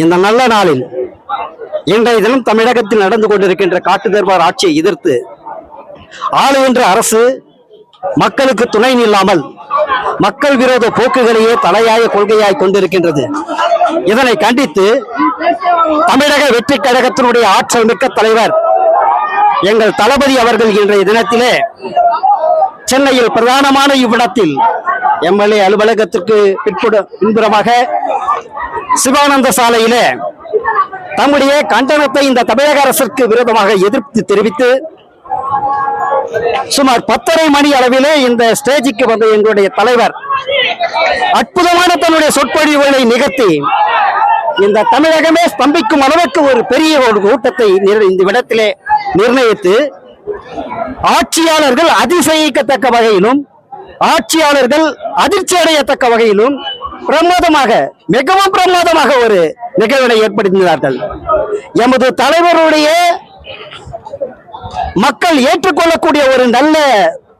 இந்த நல்ல நாளில் இன்றைய தினம் தமிழகத்தில் நடந்து கொண்டிருக்கின்ற காட்டு தர்பார் ஆட்சியை எதிர்த்து ஆளுகின்ற அரசு மக்களுக்கு துணை நில்லாமல் மக்கள் விரோத போக்குகளையே தலையாய கொள்கையாய் கொண்டிருக்கின்றது. இதனை கண்டித்து தமிழக வெற்றி கழகத்தினுடைய ஆற்றல் மிக்க தலைவர் எங்கள் தளபதி அவர்கள் இன்றைய தினத்திலே சென்னையில் பிரதானமான இவ்விடத்தில் எம்எல்ஏ அலுவலகத்திற்கு பிற்புட பின்புறமாக சிவானந்த சாலையிலே தம்முடைய கண்டனத்தை இந்த தமிழக அரசிற்கு விரோதமாக எதிர்ப்பு தெரிவித்து சுமார் பத்தரை மணி அளவிலே இந்த ஸ்டேஜுக்கு வந்த எங்களுடைய தலைவர் அற்புதமான தன்னுடைய சொற்பொழிவுகளை நிகழ்த்தி இந்த தமிழகமே ஸ்தம்பிக்கும் அளவுக்கு ஒரு பெரிய ஒரு கூட்டத்தை இந்த இடத்திலே நிர்ணயித்து ஆட்சியாளர்கள் அதிசயிக்கத்தக்க வகையிலும் ஆட்சியாளர்கள் அதிர்ச்சி அடையத்தக்க வகையிலும் பிரமாதமாக மிகவும் பிரமாதமாக ஒரு நிகழ்வினை ஏற்படுத்தினார்கள். எமது தலைவருடைய மக்கள் ஏற்றுக்கொள்ளக்கூடிய ஒரு நல்ல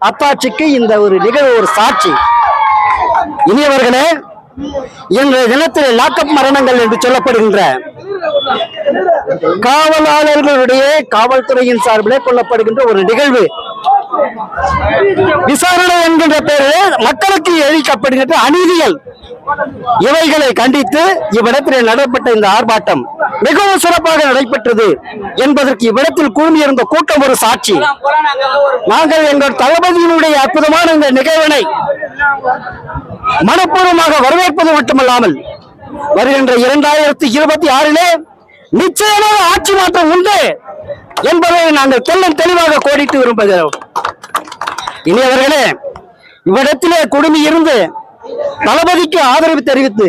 அத்தாட்சிக்கு இந்த ஒரு நிகழ்வு ஒரு சாட்சி. இனியவர்களே இன்றைய தினத்தில் லாக்அப் மரணங்கள் என்று சொல்லப்படுகின்ற காவலாளர்களுடைய காவல்துறையின் சார்பிலே கொல்லப்படுகின்ற ஒரு நிகழ்வு. விசாரணை என்கின்ற பெயரில் மக்களுக்கு எழிக்கப்படுகின்ற அநீதிகள் இவைகளை கண்டித்து இவ்விடத்தில் நடைபெற்ற இந்த ஆர்ப்பாட்டம் மிகவும் சிறப்பாக நடைபெற்றது என்பதற்கு இவ்விடத்தில் கூடியிருந்த கூட்டம் ஒரு சாட்சி. நாங்கள் எங்கள் தளபதியினுடைய அற்புதமான இந்த நிகழ்வினை மனப்பூர்வமாக வரவேற்பது மட்டுமல்லாமல் வருகின்ற இரண்டாயிரத்தி இருபத்தி ஆறிலே நிச்சயமாக ஆட்சி மாற்றம் உண்டு. என்பதை நாங்கள் தெல்லம் தெளிவாக கோடிட்டு விரும்புகிறோம். இனியவர்களே இவ்விடத்திலே குடுமி இருந்து தளபதிக்கு ஆதரவு தெரிவித்து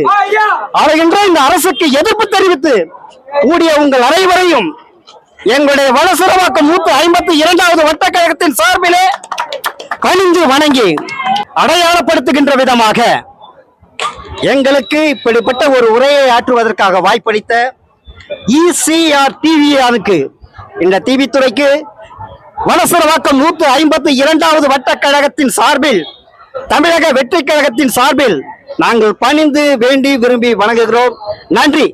ஆளுகின்ற இந்த அரசுக்கு எதிர்ப்பு தெரிவித்து கூடிய உங்கள் அனைவரையும் எங்களுடைய வளசரவாக்கம் நூத்தி ஐம்பத்தி இரண்டாவது வட்டக்கழகத்தின் சார்பிலே கணிந்து வணங்கி அடையாளப்படுத்துகின்ற விதமாக எங்களுக்கு இப்படிப்பட்ட ஒரு உரையை ஆற்றுவதற்காக வாய்ப்பளித்த இசிஆர் டிவியானுக்கு இந்த தீவித்துறைக்கு வனசரவாக்கம் நூற்று ஐம்பத்தி இரண்டாவது வட்டக்கழகத்தின் சார்பில் தமிழக வெற்றி கழகத்தின் சார்பில் நாங்கள் பணிந்து வேண்டி விரும்பி வணங்குகிறோம். நன்றி.